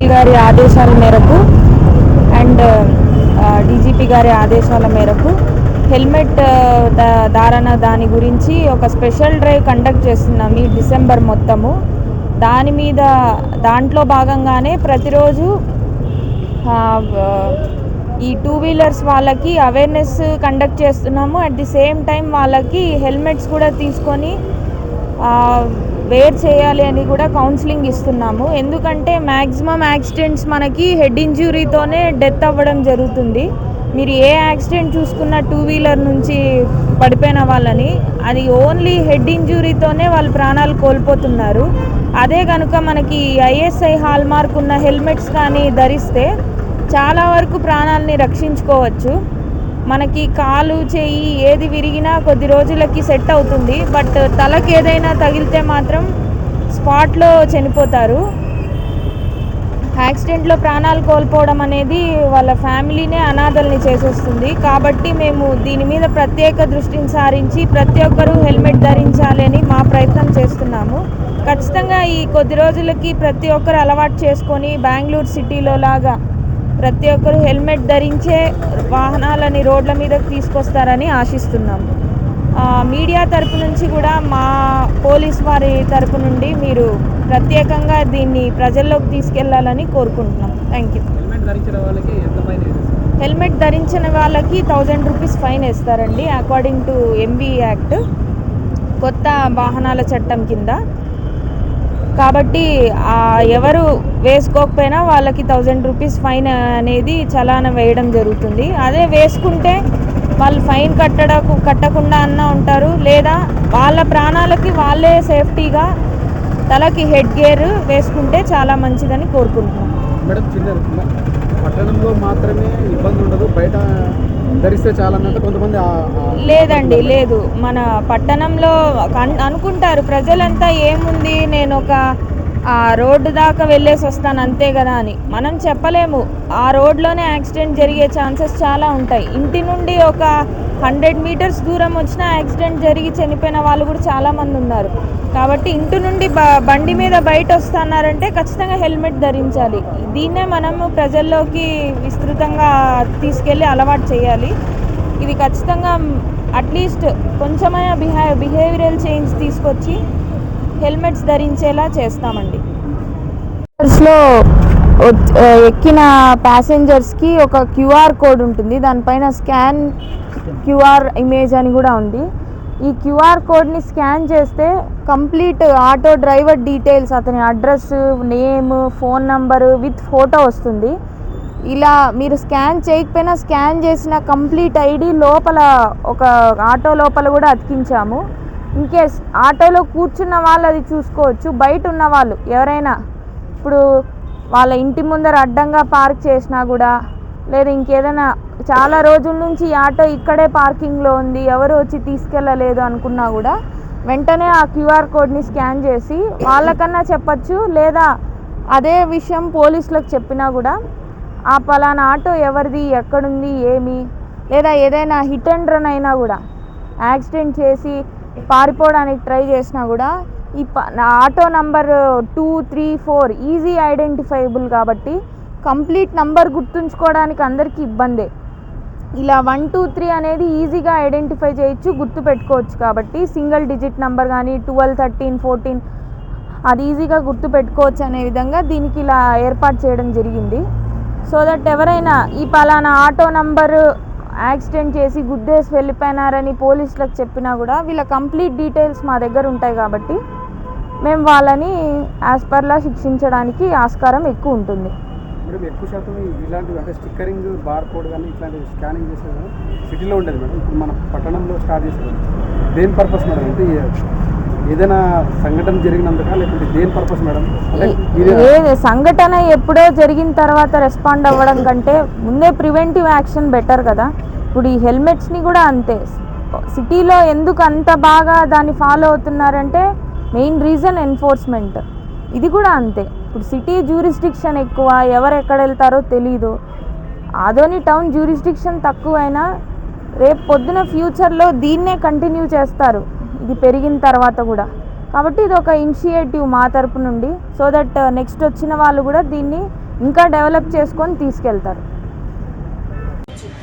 గారి ఆదేశాల మేరకు అండ్ డీజీపీ గారి ఆదేశాల మేరకు హెల్మెట్ ధారణ దాని గురించి ఒక స్పెషల్ డ్రైవ్ కండక్ట్ చేస్తున్నాం ఈ డిసెంబర్ మొత్తము. దాని మీద దాంట్లో భాగంగానే ప్రతిరోజు ఈ టూ వీలర్స్ వాళ్ళకి అవేర్నెస్ కండక్ట్ చేస్తున్నాము. అట్ ది సేమ్ టైం వాళ్ళకి హెల్మెట్స్ కూడా తీసుకొని వేర్ చేయాలి అని కూడా కౌన్సిలింగ్ ఇస్తున్నాము. ఎందుకంటే మ్యాక్సిమం యాక్సిడెంట్స్ మనకి హెడ్ ఇంజ్యూరీతోనే డెత్ అవ్వడం జరుగుతుంది. మీరు ఏ యాక్సిడెంట్ చూసుకున్న టూ వీలర్ నుంచి పడిపోయిన వాళ్ళని అది ఓన్లీ హెడ్ ఇంజ్యూరీతోనే వాళ్ళు ప్రాణాలు కోల్పోతున్నారు. అదే కనుక మనకి ఐఎస్ఐ హాల్ మార్క్ ఉన్న హెల్మెట్స్ కానీ ధరిస్తే చాలా వరకు ప్రాణాలని రక్షించుకోవచ్చు. మనకి కాలు చేయి ఏది విరిగినా కొద్ది రోజులకి సెట్ అవుతుంది. బట్ తలకి ఏదైనా తగిలితే మాత్రం స్పాట్లో చనిపోతారు. యాక్సిడెంట్లో ప్రాణాలు కోల్పోవడం అనేది వాళ్ళ ఫ్యామిలీనే అనాథల్ని చేసేస్తుంది. కాబట్టి మేము దీని మీద ప్రత్యేక దృష్టిని సారించి ప్రతి ఒక్కరూ హెల్మెట్ ధరించాలి అని మా ప్రయత్నం చేస్తున్నాము. ఖచ్చితంగా ఈ కొద్ది రోజులకి ప్రతి ఒక్కరు అలవాటు చేసుకొని బెంగళూరు సిటీలో లాగా ప్రతి ఒక్కరు హెల్మెట్ ధరించే వాహనాలని రోడ్ల మీదకి తీసుకొస్తారని ఆశిస్తున్నాము ఆ, మీడియా తరపు నుంచి కూడా మా పోలీస్ వారి తరపు నుండి మీరు ప్రత్యేకంగా దీన్ని ప్రజల్లోకి తీసుకెళ్ళాలని కోరుకుంటున్నాం. థ్యాంక్ యూ హెల్మెట్ ధరించిన వాళ్ళకి థౌజండ్ రూపీస్ ఫైన్ వేస్తారండి అకార్డింగ్ టు ఎంబీ యాక్ట్ కొత్త వాహనాల చట్టం కింద కాబట్టి ఎవరు వేసుకోకపోయినా వాళ్ళకి థౌజండ్ రూపీస్ ఫైన్ అనేది చలాన వేయడం జరుగుతుంది. అదే వేసుకుంటే వాళ్ళు ఫైన్ కట్టడకు కట్టకుండా అన్నా ఉంటారు. లేదా వాళ్ళ ప్రాణాలకి వాళ్ళే సేఫ్టీగా తలకి హెడ్ గేర్ వేసుకుంటే చాలా మంచిదని కోరుకుంటున్నాం. మేడం చిన్న పట్టణంలో మాత్రమే ఇబ్బంది ఉండదు బయట ధరిస్తే కొంతమంది లేదండి లేదు. మన పట్టణంలో కన్- అనుకుంటారు ప్రజలంతా ఏముంది నేను ఒక ఆ రోడ్డు దాకా వెళ్ళేసి వస్తాను అంతే కదా అని. మనం చెప్పలేము. ఆ రోడ్లోనే యాక్సిడెంట్ జరిగే ఛాన్సెస్ చాలా ఉంటాయి. ఇంటి నుండి ఒక హండ్రెడ్ మీటర్స్ దూరం వచ్చిన యాక్సిడెంట్ జరిగి చనిపోయిన వాళ్ళు కూడా చాలామంది ఉన్నారు. కాబట్టి ఇంటి నుండి బ బండి మీద బయట వస్తున్నారంటే ఖచ్చితంగా హెల్మెట్ ధరించాలి. దీన్నే మనము ప్రజల్లోకి విస్తృతంగా తీసుకెళ్ళి అలవాటు చేయాలి. ఇది ఖచ్చితంగా అట్లీస్ట్ కొంచెమైనా బిహే బిహేవియరల్ చేంజ్ తీసుకొచ్చి హెల్మెట్స్ ధరించేలా చేస్తామండి. లో ఎక్కిన ప్యాసింజర్స్కి ఒక క్యూఆర్ కోడ్ ఉంటుంది. దానిపైన స్కాన్ క్యూఆర్ ఇమేజ్ అని కూడా ఉంది. ఈ క్యూఆర్ కోడ్ని స్కాన్ చేస్తే కంప్లీట్ ఆటో డ్రైవర్ డీటెయిల్స్ అతని address name phone number with photo వస్తుంది. ఇలా మీరు స్కాన్ చేయకపోయినా స్కాన్ చేసిన కంప్లీట్ ఐడి లోపల ఒక ఆటో లోపల కూడా అతికించాము. ఇన్కేస్ ఆటోలో కూర్చున్న వాళ్ళు అది చూసుకోవచ్చు. బయట ఉన్న వాళ్ళు ఎవరైనా ఇప్పుడు వాళ్ళ ఇంటి ముందర అడ్డంగా పార్క్ చేసినా కూడా లేదా ఇంకేదైనా చాలా రోజుల నుంచి ఈ ఆటో ఇక్కడే పార్కింగ్లో ఉంది. ఎవరు వచ్చి తీసుకెళ్ళలేదు అనుకున్నా కూడా వెంటనే ఆ క్యూఆర్ కోడ్ని స్కాన్ చేసి వాళ్ళకన్నా చెప్పచ్చు లేదా అదే విషయం పోలీసులకు చెప్పినా కూడా ఆ పలానా ఆటో ఎవరిది ఎక్కడుంది ఏమి లేదా ఏదైనా హిట్ అండ్ రన్ అయినా కూడా యాక్సిడెంట్ చేసి పారిపోవడానికి ట్రై చేసినా కూడా ఈ నా auto number two three four easy identifiable కాబట్టి కంప్లీట్ నంబర్ గుర్తుంచుకోవడానికి అందరికీ ఇబ్బందే. ఇలా వన్ టూ త్రీ అనేది ఈజీగా ఐడెంటిఫై చేయొచ్చు గుర్తు పెట్టుకోవచ్చు కాబట్టి సింగిల్ డిజిట్ నంబర్ కానీ ట్వెల్వ్ థర్టీన్ ఫోర్టీన్ అది ఈజీగా గుర్తు పెట్టుకోవచ్చు అనే విధంగా దీనికి ఇలా ఏర్పాటు చేయడం జరిగింది. సో దట్ ఎవరైనా ఈ పలానా ఆటో నంబరు యాక్సిడెంట్ చేసి గుద్దేసి వెళ్ళిపోయినారని పోలీసులకు చెప్పినా కూడా వీళ్ళ కంప్లీట్ డీటెయిల్స్ మా దగ్గర ఉంటాయి కాబట్టి మేము వాళ్ళని యాజ్ పర్లా శిక్షించడానికి ఆస్కారం ఎక్కువ ఉంటుంది. మేడం ఎక్కువ శాతం ఇలాంటివి అంటే స్టిక్కరింగ్ బార్ కోడ్ కానీ ఇట్లాంటివి స్కానింగ్ చేసేది సిటీలో ఉండేది మేడం. ఇప్పుడు మన పట్టణంలో స్టార్ట్ చేసేది దేని పర్పస్ మేడం అంటే ఏదైనా సంఘటన జరిగినందుక లేకుంటే దేని పర్పస్ మేడం? అంటే ఇది ఏ సంఘటన ఎప్పుడో జరిగిన తర్వాత రెస్పాండ్ అవ్వడం కంటే ముందే ప్రివెంటివ్ యాక్షన్ బెటర్ కదా. ఇప్పుడు ఈ హెల్మెట్స్ని కూడా అంతే. సిటీలో ఎందుకు అంత బాగా దాన్ని ఫాలో అవుతున్నారంటే మెయిన్ రీజన్ ఎన్ఫోర్స్మెంట్ ఇది కూడా అంతే. ఇప్పుడు సిటీ జ్యూరిస్డిక్షన్ ఎక్కువ ఎవరు ఎక్కడ వెళ్తారో తెలీదు. ఆదోని టౌన్ జ్యూరిస్డిక్షన్ తక్కువైనా రేపు పొద్దున ఫ్యూచర్లో దీన్నే కంటిన్యూ చేస్తారు. ఇది పెరిగిన తర్వాత కూడా. కాబట్టి ఇది ఒక ఇనిషియేటివ్ మా తరపు నుండి సో దట్ నెక్స్ట్ వచ్చిన వాళ్ళు కూడా దీన్ని ఇంకా డెవలప్ చేసుకొని తీసుకెళ్తారు.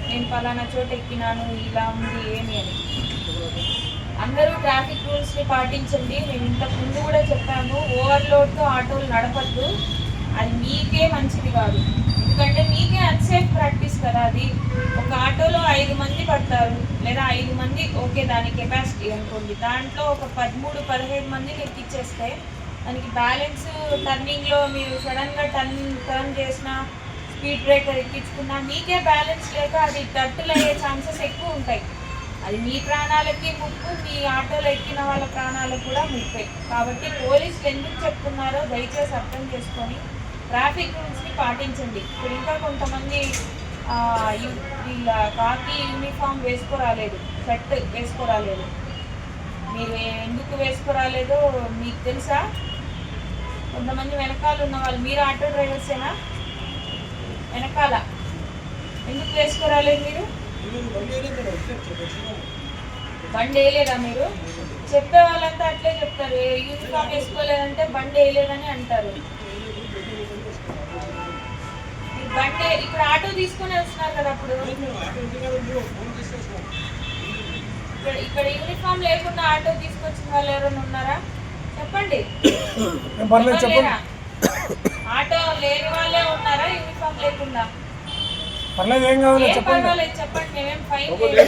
నేను పలానా చోట ఎక్కినాను ఇలా ఉంది ఏమి అని. అందరూ ట్రాఫిక్ రూల్స్ని పాటించండి. మేము ఇంతకు ముందు కూడా చెప్పాము ఓవర్లోడ్తో ఆటోలు నడపద్దు. అది మీకే మంచిది కాదు. ఎందుకంటే మీకే అన్సేఫ్ ప్రాక్టీస్ కదా అది. ఒక ఆటోలో ఐదు మంది పడతారు లేదా ఐదు మంది ఓకే దాని కెపాసిటీ అనుకోండి. దాంట్లో ఒక పదమూడు పదిహేను మందిని ఎక్కిచ్చేస్తే దానికి బ్యాలెన్స్ టర్నింగ్లో మీరు సడన్గా టర్న్ టర్న్ చేసిన స్పీడ్ బ్రేకర్ ఎక్కించుకున్నా మీకే బ్యాలెన్స్ లేక అది టర్టులు అయ్యే ఛాన్సెస్ ఎక్కువ ఉంటాయి. అది మీ ప్రాణాలకి ముప్పు మీ ఆటోలో ఎక్కిన వాళ్ళ ప్రాణాలకు కూడా ముప్పే. కాబట్టి పోలీసులు ఎందుకు చెప్తున్నారో దయచేసి అర్థం చేసుకొని ట్రాఫిక్ రూల్స్ని పాటించండి. ఇప్పుడు ఇంకా కొంతమంది వీళ్ళ కాకి యూనిఫామ్ వేసుకోరాలేదు షర్ట్ వేసుకోరాలేదు. మీరు ఎందుకు వేసుకోరాలేదో మీకు తెలుసా? కొంతమంది వెనకాల ఉన్న వాళ్ళు మీరు ఆటో డ్రైవర్సేనా? వెనకాల. ఎందుకు వేసుకోరాలేదు మీరు? బండి వేయలేదా మీరు? చెప్పే వాళ్ళంతా అట్లే చెప్తారు. "ఏ యూనిఫామ్ వేసుకోలేదంటే బండి వేయలేదని అంటారు. బండి ఇక్కడ ఆటో తీసుకొని వస్తున్నారు కదా అప్పుడు. ఇక్కడ ఇక్కడ యూనిఫామ్ లేకుండా ఆటో తీసుకొచ్చిన వాళ్ళు ఎవరైనా ఉన్నారా? చెప్పండి? ఆటో లేని వాళ్ళే ఉన్నారా? యూనిఫామ్ లేకుండా? పర్లేదు ఏం కావాలి చెప్పండి. చెప్పండి